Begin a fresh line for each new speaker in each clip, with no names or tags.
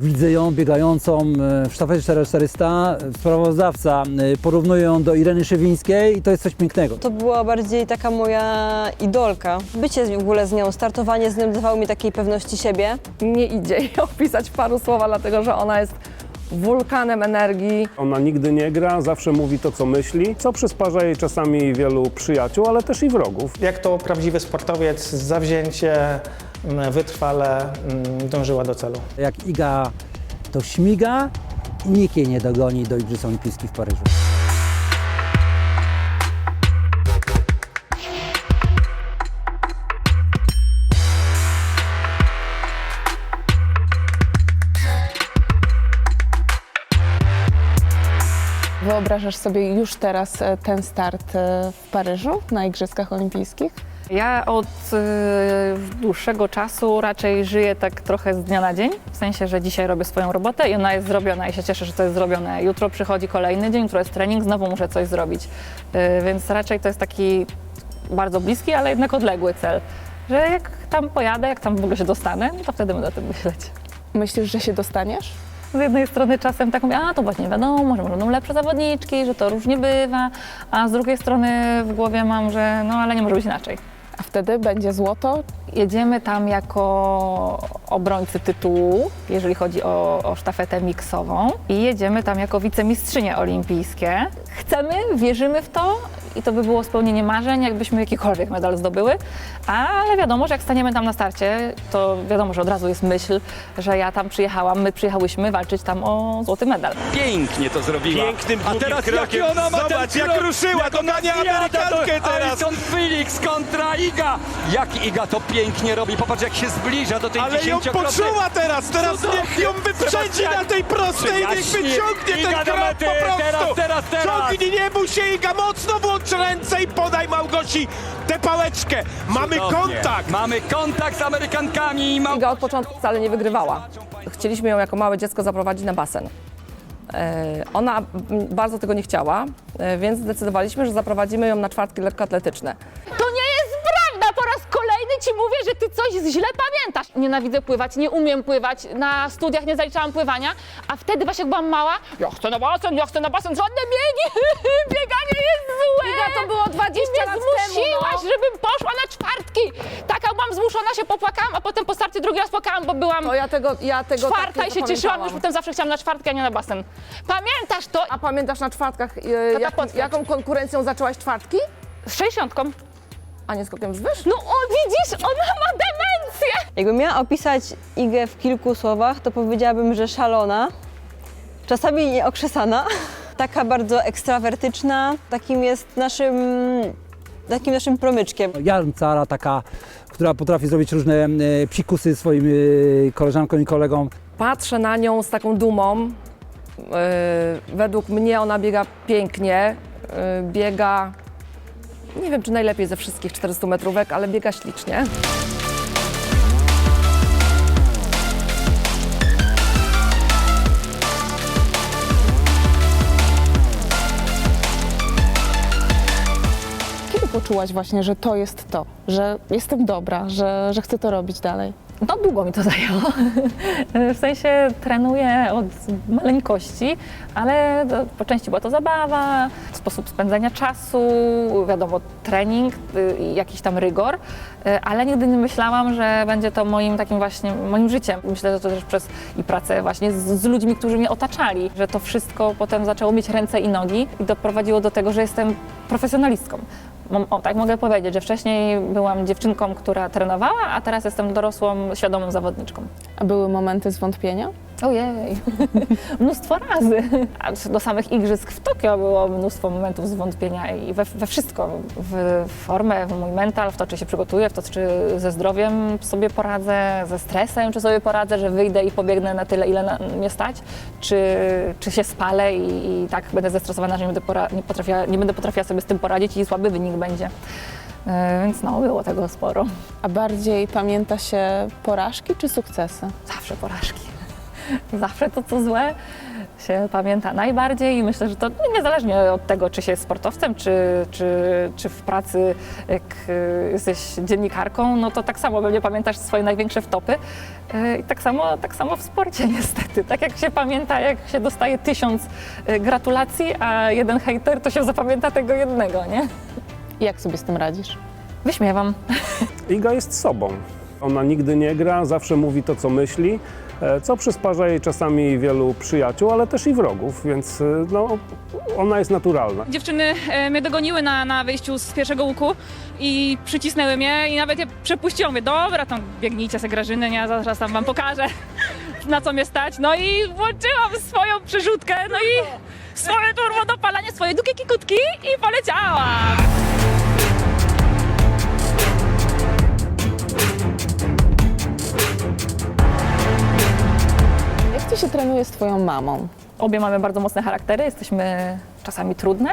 Widzę ją biegającą e, w sztafecie 4400. Sprawozdawca e, porównuje ją do Ireny Szywińskiej i to jest coś pięknego.
To była bardziej taka moja idolka. Bycie w ogóle z nią, startowanie z nią dawało mi takiej pewności siebie.
Nie idzie jej opisać w paru słowach, dlatego że ona jest wulkanem energii.
Ona nigdy nie gra, zawsze mówi to, co myśli, co przysparza jej czasami wielu przyjaciół, ale też i wrogów.
Jak to prawdziwy sportowiec, zawzięcie, wytrwale mm, dążyła do celu.
Jak Iga to śmiga i nikt jej nie dogoni do Igrzysk Olimpijskich w Paryżu.
Wyobrażasz sobie już teraz e, ten start e, w Paryżu na Igrzyskach Olimpijskich?
Ja od y, dłuższego czasu raczej żyję tak trochę z dnia na dzień, w sensie, że dzisiaj robię swoją robotę i ona jest zrobiona i się cieszę, że to jest zrobione. Jutro przychodzi kolejny dzień, jutro jest trening, znowu muszę coś zrobić. Y, więc raczej to jest taki bardzo bliski, ale jednak odległy cel. Że jak tam pojadę, jak tam w ogóle się dostanę, no to wtedy będę o tym myśleć.
Myślisz, że się dostaniesz?
Z jednej strony czasem tak mówię, a to właśnie wiadomo, że może będą lepsze zawodniczki, że to różnie bywa, a z drugiej strony w głowie mam, że no ale nie może być inaczej.
A wtedy będzie złoto?
Jedziemy tam jako obrońcy tytułu, jeżeli chodzi o, o sztafetę miksową i jedziemy tam jako wicemistrzynie olimpijskie. Chcemy, wierzymy w to i to by było spełnienie marzeń, jakbyśmy jakikolwiek medal zdobyły, ale wiadomo, że jak staniemy tam na starcie, to wiadomo, że od razu jest myśl, że ja tam przyjechałam, my przyjechałyśmy walczyć tam o złoty medal.
Pięknie to zrobiła.
Pięknym,
A teraz
krokiem.
jaki ona ma
Zobacz,
ten
jak
krok,
ruszyła,
jak
to
ona
gania
zjada,
Amerykankę
to
teraz.
Alison Felix kontra Iga. Jak Iga to pięknie robi. Popatrz jak się zbliża do tej
Ale ją
dziesięciokrotnej-
poczuła teraz, teraz
Cudownie.
niech ją wyprzedzi na tej prostej, niech
Przyjaźni.
wyciągnie
Iga
ten
do
krok
mety.
po prostu.
Teraz, teraz, teraz.
Ciągnij, nie bój się Iga, mocno włącz ręce i podaj Małgosi tę pałeczkę. Mamy
Cudownie.
kontakt.
Mamy kontakt z Amerykankami. Ma...
Iga od początku wcale nie wygrywała. Chcieliśmy ją jako małe dziecko zaprowadzić na basen. E, Ona bardzo tego nie chciała, e, więc zdecydowaliśmy, że zaprowadzimy ją na czwartki lekkoatletyczne.
To nie jest prawda! Po raz kolejny ci mówię, że ty coś źle pamiętasz. Nienawidzę pływać, nie umiem pływać, na studiach nie zaliczałam pływania, a wtedy właśnie jak byłam mała, ja chcę na basen, ja chcę na basen, żadne biegi, bieganie jest złe!
Iga, to było 20
I mnie
lat temu,
zmusiłaś,
no.
żebym poszła na czwartki. Taka byłam zmuszona, się popłakałam, a potem po starcie drugi raz płakałam, bo byłam
To ja tego, ja tego
czwarta
tak
i się cieszyłam, już potem zawsze chciałam na czwartkę, a nie na basen. Pamiętasz to?
A pamiętasz na czwartkach, e, jak, jaką konkurencją zaczęłaś czwartki?
Z sześćdziesiątką.
A nie skokiem wzwyż?
No o, widzisz, ona ma demencję!
Jakbym miała opisać Igę w kilku słowach, to powiedziałabym, że szalona, czasami nieokrzesana, taka bardzo ekstrawertyczna, takim jest naszym, takim naszym promyczkiem.
Jarmcara taka, która potrafi zrobić różne e, psikusy swoim e, koleżankom i kolegom.
Patrzę na nią z taką dumą. Yy, według mnie ona biega pięknie. Yy, biega, nie wiem czy najlepiej ze wszystkich 400 metrówek, ale biega ślicznie.
Kiedy poczułaś właśnie, że to jest to, że jestem dobra, że, że chcę to robić dalej?
No długo mi to zajęło. W sensie trenuję od maleńkości, ale po części była to zabawa, sposób spędzania czasu, wiadomo, trening, y, jakiś tam rygor, y, ale nigdy nie myślałam, że będzie to moim takim właśnie, moim życiem. Myślę, że to też przez i pracę właśnie z, z ludźmi, którzy mnie otaczali, że to wszystko potem zaczęło mieć ręce i nogi i doprowadziło do tego, że jestem profesjonalistką. O, tak mogę powiedzieć, że wcześniej byłam dziewczynką, która trenowała, a teraz jestem dorosłą, świadomą zawodniczką.
A były momenty zwątpienia?
Ojej, mnóstwo razy. A do samych igrzysk w Tokio było mnóstwo momentów zwątpienia i we, we wszystko. W formę, w mój mental, w to, czy się przygotuję, w to, czy ze zdrowiem sobie poradzę, ze stresem, czy sobie poradzę, że wyjdę i pobiegnę na tyle, ile na mnie stać, czy, czy się spalę i, i tak będę zestresowana, że nie będę, pora- nie, potrafiła, nie będę potrafiła sobie z tym poradzić i słaby wynik będzie. E, Więc no, było tego sporo.
A bardziej pamięta się porażki czy sukcesy?
Zawsze porażki. Zawsze to, co złe. się pamięta najbardziej i myślę, że to niezależnie od tego, czy się jest sportowcem, czy, czy, czy w pracy, jak y, jesteś dziennikarką, no to tak samo pewnie pamiętasz swoje największe wtopy Y, i tak samo, tak samo w sporcie niestety. Tak jak się pamięta, jak się dostaje tysiąc y, gratulacji, a jeden hejter, to się zapamięta tego jednego, nie?
Jak sobie z tym radzisz?
Wyśmiewam.
Iga jest sobą. Ona nigdy nie gra, zawsze mówi to, co myśli, co przysparza jej czasami wielu przyjaciół, ale też i wrogów, więc e, no, ona jest naturalna.
Dziewczyny e, mnie dogoniły na, na wyjściu z pierwszego łuku i przycisnęły mnie i nawet je przepuściłam. Mówię, dobra, tam biegnijcie se Grażyny, ja zaraz tam wam pokażę, na co mnie stać. No i włączyłam swoją przerzutkę, no i swoje turbo dopalanie, swoje długie kikutki i poleciałam.
Ci się trenuje z twoją mamą?
Obie mamy bardzo mocne charaktery, jesteśmy czasami trudne,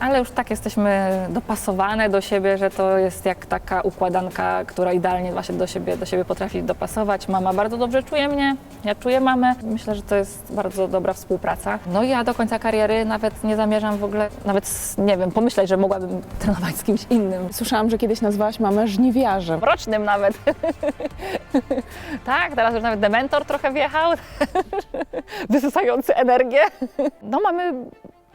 ale już tak jesteśmy dopasowane do siebie, że to jest jak taka układanka, która idealnie właśnie do siebie, do siebie potrafi dopasować. Mama bardzo dobrze czuje mnie, ja czuję mamę. Myślę, że to jest bardzo dobra współpraca. No i ja do końca kariery nawet nie zamierzam w ogóle, nawet nie wiem, pomyśleć, że mogłabym trenować z kimś innym.
Słyszałam, że kiedyś nazwałaś mamę żniwiarzem.
Rocznym nawet. tak, teraz już nawet dementor trochę wjechał, wysysający energię. No mamy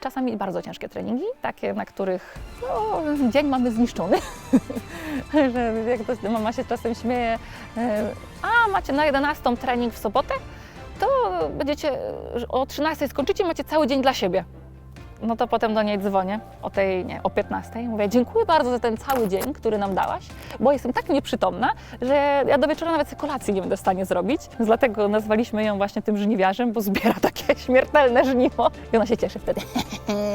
czasami bardzo ciężkie treningi, takie, na których no, dzień mamy zniszczony. że jak to mama się czasem śmieje, e, a macie na 11 trening w sobotę, to będziecie o 13 skończycie, macie cały dzień dla siebie. No to potem do niej dzwonię o tej, nie, o 15. Mówię, dziękuję bardzo za ten cały dzień, który nam dałaś, bo jestem tak nieprzytomna, że ja do wieczora nawet kolacji nie będę w stanie zrobić. Dlatego nazwaliśmy ją właśnie tym żniwiarzem, bo zbiera takie śmiertelne żniwo. I ona się cieszy wtedy.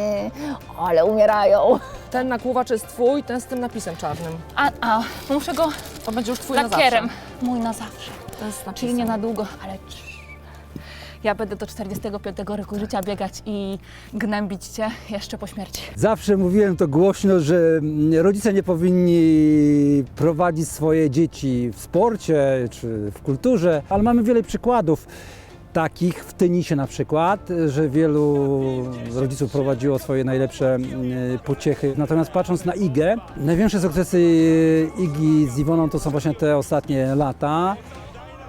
Ale umierają.
Ten nakłuwacz jest twój, ten z tym napisem czarnym.
A, a muszę go
To będzie już twój na
lakierem.
zawsze.
Mój na zawsze.
To jest
Czyli nie na długo, ale. Ja będę do 45 roku życia biegać i gnębić cię jeszcze po śmierci.
Zawsze mówiłem to głośno, że rodzice nie powinni prowadzić swoje dzieci w sporcie czy w kulturze, ale mamy wiele przykładów takich w tenisie na przykład, że wielu rodziców prowadziło swoje najlepsze mm, pociechy. Natomiast patrząc na Igę, największe sukcesy Igi z Iwoną to są właśnie te ostatnie lata.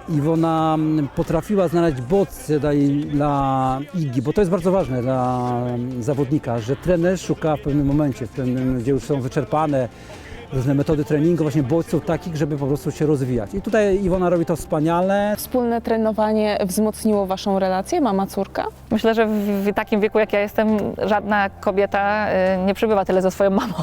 Iwona mm, potrafiła znaleźć bodźce dla, Igi, bo to jest bardzo ważne dla mm, zawodnika, że trener szuka w pewnym momencie, w pewnym, gdzie już są wyczerpane różne metody treningu, właśnie bodźców takich, żeby po prostu się rozwijać. I tutaj Iwona robi to wspaniale.
Wspólne trenowanie wzmocniło waszą relację, mama-córka?
Myślę, że w, w takim wieku, jak ja jestem, żadna kobieta y, nie przebywa tyle ze swoją mamą,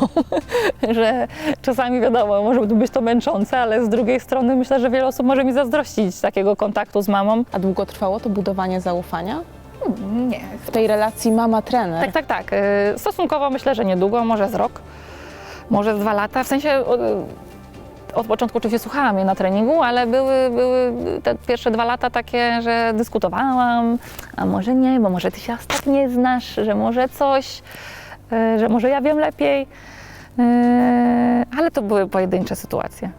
że czasami wiadomo, może być to męczące, ale z drugiej strony myślę, że wiele osób może mi zazdrościć takiego kontaktu z mamą.
A długo trwało to budowanie zaufania?
Nie.
W tej relacji mama-trener.
Tak, tak, tak. Y, Stosunkowo myślę, że niedługo, może z rok, może dwa lata. W sensie od, od początku oczywiście słuchałam jej na treningu, ale były, były te pierwsze dwa lata takie, że dyskutowałam, a może nie, bo może ty się aż tak nie znasz, że może coś, y, że może ja wiem lepiej. Y, Ale to były pojedyncze sytuacje.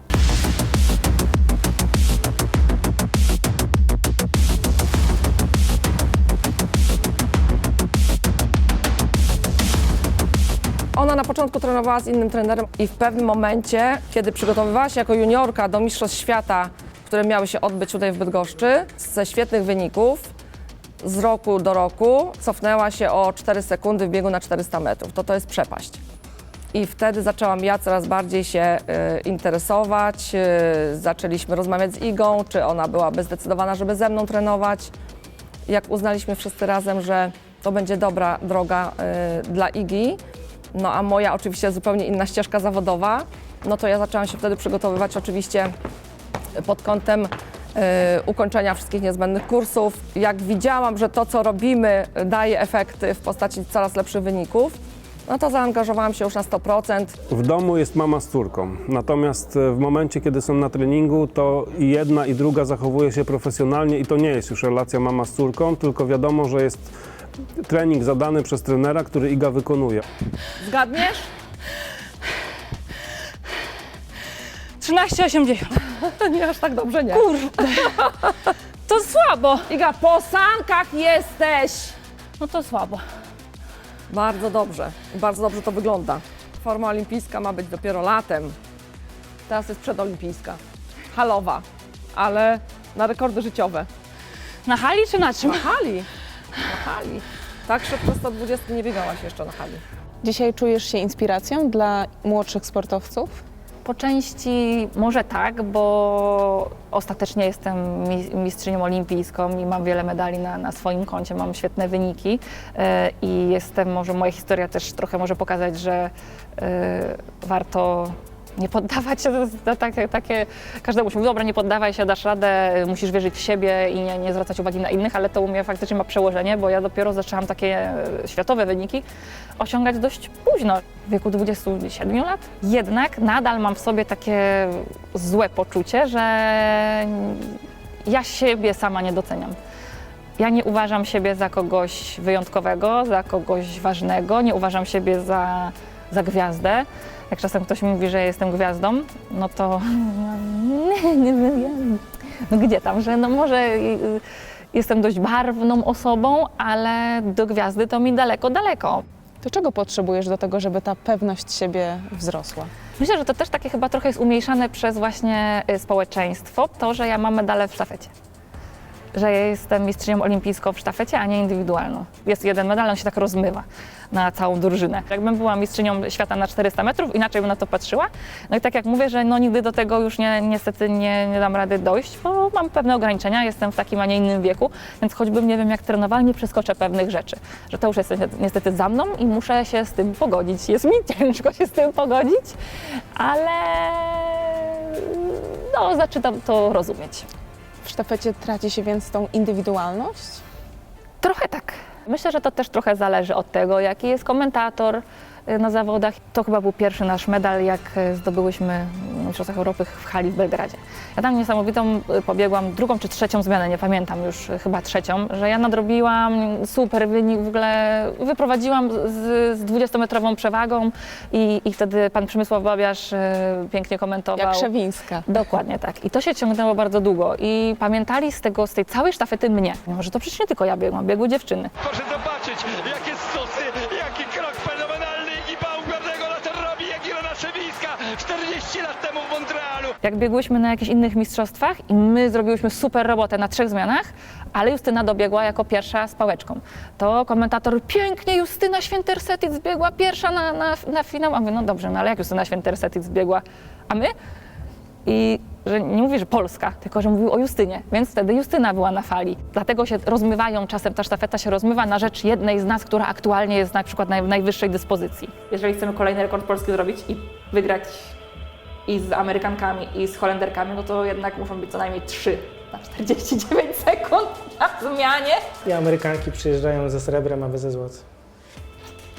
Na początku trenowała z innym trenerem i w pewnym momencie, kiedy przygotowywała się jako juniorka do Mistrzostw Świata, które miały się odbyć tutaj w Bydgoszczy, ze świetnych wyników, z roku do roku cofnęła się o 4 sekundy w biegu na 400 metrów. To to jest przepaść. I wtedy zaczęłam ja coraz bardziej się y, interesować. Y, zaczęliśmy rozmawiać z Igą, czy ona byłaby zdecydowana, żeby ze mną trenować. Jak uznaliśmy wszyscy razem, że to będzie dobra droga y, dla Igi, no a moja oczywiście zupełnie inna ścieżka zawodowa, no to ja zaczęłam się wtedy przygotowywać oczywiście pod kątem y, ukończenia wszystkich niezbędnych kursów. Jak widziałam, że to, co robimy, daje efekty w postaci coraz lepszych wyników, no to zaangażowałam się już na 100%.
W domu jest mama z córką, natomiast e, w momencie, kiedy są na treningu, to i jedna i druga zachowuje się profesjonalnie i to nie jest już relacja mama z córką, tylko wiadomo, że jest trening zadany przez trenera, który Iga wykonuje.
Zgadniesz?
13,80.
Nie aż tak dobrze, nie.
To słabo.
Iga, po sankach jesteś!
No to słabo.
Bardzo dobrze. Bardzo dobrze to wygląda. Forma olimpijska ma być dopiero latem. Teraz jest przedolimpijska. Halowa, ale na rekordy życiowe.
Na hali czy na czym?
Na hali. Na hali. Tak szybko 120 nie biegałaś jeszcze na hali.
Dzisiaj czujesz się inspiracją dla młodszych sportowców?
Po części może tak, bo ostatecznie jestem mi- mistrzynią olimpijską i mam wiele medali na, na swoim koncie, mam świetne wyniki e, i jestem, może moja historia też trochę może pokazać, że e, warto nie poddawać się, to takie, takie, każdemu się mówi, dobra, nie poddawaj się, dasz radę, musisz wierzyć w siebie i nie, nie zwracać uwagi na innych, ale to u mnie faktycznie ma przełożenie, bo ja dopiero zaczęłam takie e, światowe wyniki osiągać dość późno, w wieku 27 lat. Jednak nadal mam w sobie takie złe poczucie, że ja siebie sama nie doceniam. Ja nie uważam siebie za kogoś wyjątkowego, za kogoś ważnego, nie uważam siebie za, za gwiazdę. Jak czasem ktoś mówi, że jestem gwiazdą, no to nie, no gdzie tam, że no może y, jestem dość barwną osobą, ale do gwiazdy to mi daleko, daleko.
To czego potrzebujesz do tego, żeby ta pewność siebie wzrosła?
Myślę, że to też takie chyba trochę jest umniejszane przez właśnie y, społeczeństwo, to, że ja mam medale w sztafecie. Że ja jestem mistrzynią olimpijską w sztafecie, a nie indywidualną. Jest jeden medal, on się tak rozmywa na całą drużynę. Jakbym była mistrzynią świata na 400 metrów, inaczej bym na to patrzyła. No i tak jak mówię, że no nigdy do tego już nie, niestety nie, nie dam rady dojść, bo mam pewne ograniczenia, jestem w takim, a nie innym wieku, więc choćbym nie wiem jak trenowała, nie przeskoczę pewnych rzeczy. Że to już jest niestety za mną i muszę się z tym pogodzić. Jest mi ciężko się z tym pogodzić, ale no, zaczynam to rozumieć.
W sztafecie traci się więc tą indywidualność?
Trochę tak. Myślę, że to też trochę zależy od tego, jaki jest komentator y, na zawodach. To chyba był pierwszy nasz medal, jak y, zdobyłyśmy Mistrzostwach Europy w hali w Belgradzie. Ja tam niesamowitą y, pobiegłam drugą czy trzecią zmianę, nie pamiętam już y, chyba trzecią, że ja nadrobiłam super wynik, w ogóle wyprowadziłam z, z 20-metrową przewagą i, i wtedy pan Przemysław Babiarz y, pięknie komentował.
Jak Szewińska.
Dokładnie tak. I to się ciągnęło bardzo długo. I pamiętali z tego, z tej całej sztafety mnie. Mimo, że to przecież nie tylko ja biegłam, biegły dziewczyny.
Proszę zobaczyć, jakie stosy, 40 lat temu w Montrealu.
Jak biegłyśmy na jakichś innych mistrzostwach i my zrobiłyśmy super robotę na trzech zmianach, ale Justyna dobiegła jako pierwsza z pałeczką. To komentator, pięknie Justyna Świętersetic zbiegła pierwsza na, na, na finał. A my, no dobrze, no ale jak Justyna Świętersetic zbiegła, a my? I że nie mówi, że Polska, tylko że mówił o Justynie, więc wtedy Justyna była na fali. Dlatego się rozmywają, czasem ta sztafeta się rozmywa na rzecz jednej z nas, która aktualnie jest na przykład na najwyższej dyspozycji. Jeżeli chcemy kolejny rekord polski zrobić i wygrać i z Amerykankami, i z Holenderkami, no to jednak muszą być co najmniej trzy na 49 sekund na zmianie.
I Amerykanki przyjeżdżają ze srebrem, a wy ze złotem.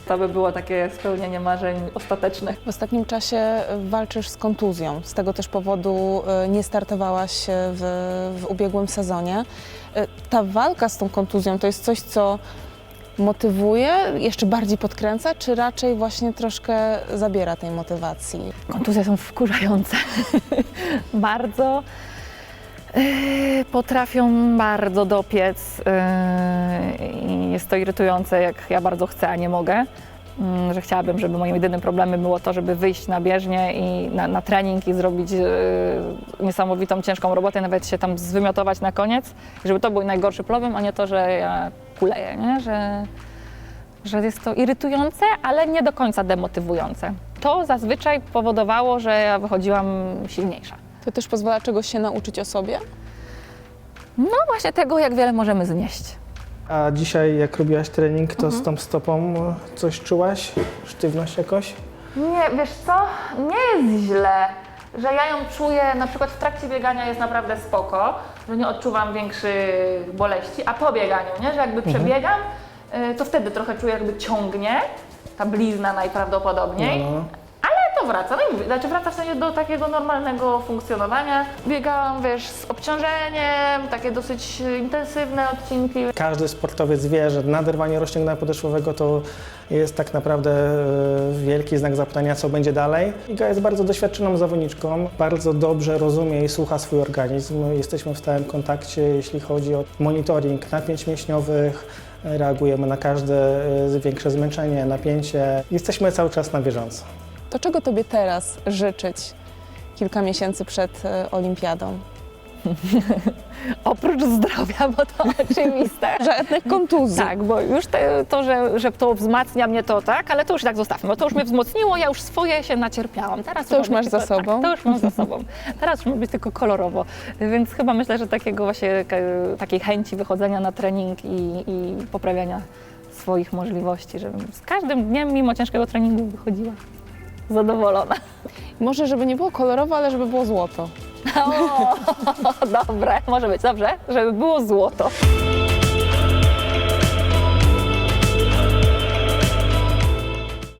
To by było takie spełnienie marzeń ostatecznych.
W ostatnim czasie walczysz z kontuzją. Z tego też powodu y, nie startowałaś w, w ubiegłym sezonie. Y, Ta walka z tą kontuzją to jest coś, co motywuje, jeszcze bardziej podkręca, czy raczej właśnie troszkę zabiera tej motywacji?
Kontuzje są wkurzające. bardzo. Yy, potrafią bardzo dopiec yy, i jest to irytujące, jak ja bardzo chcę, a nie mogę. Yy, że chciałabym, żeby moim jedynym problemem było to, żeby wyjść na bieżnię i na, na trening i zrobić yy, niesamowitą, ciężką robotę, nawet się tam zwymiotować na koniec. Żeby to był najgorszy problem, a nie to, że ja kuleję, nie? Że, że jest to irytujące, ale nie do końca demotywujące. To zazwyczaj powodowało, że ja wychodziłam silniejsza.
To też pozwala czegoś się nauczyć o sobie?
No właśnie tego, jak wiele możemy znieść.
A dzisiaj, jak robiłaś trening, to z tą stopą coś czułaś? Sztywność jakoś?
Nie, wiesz co, nie jest źle, że ja ją czuję, na przykład w trakcie biegania jest naprawdę spoko, że nie odczuwam większych boleści, a po bieganiu, nie, że jakby przebiegam, y, to wtedy trochę czuję jakby ciągnie, ta blizna najprawdopodobniej,
No,
wraca, no i mówię, znaczy wraca w sensie do takiego normalnego funkcjonowania. Biegałam, wiesz, z obciążeniem, takie dosyć intensywne odcinki.
Każdy sportowiec wie, że naderwanie rozciągnięcia podeszwowego to jest tak naprawdę e, wielki znak zapytania, co będzie dalej. Iga jest bardzo doświadczoną zawodniczką, bardzo dobrze rozumie i słucha swój organizm. Jesteśmy w stałym kontakcie, jeśli chodzi o monitoring napięć mięśniowych, reagujemy na każde e, większe zmęczenie, napięcie. Jesteśmy cały czas na bieżąco.
To czego Tobie teraz życzyć kilka miesięcy przed e, olimpiadą?
Oprócz zdrowia, bo to oczywiste.
Żadnych kontuzji.
Tak, bo już te, to, że, że to wzmacnia mnie, to tak, ale to już tak zostawmy, bo to już mnie wzmocniło, ja już swoje się nacierpiałam. Teraz
To już
ma
masz
być
za
tylko,
sobą.
Tak, to już mam za sobą. Teraz już ma być tylko kolorowo, więc chyba myślę, że takiego właśnie takiej chęci wychodzenia na trening i, i poprawiania swoich możliwości, żebym z każdym dniem, mimo ciężkiego treningu, wychodziła zadowolona.
Może, żeby nie było kolorowo, ale żeby było złoto.
O, dobre, może być, dobrze, żeby było złoto.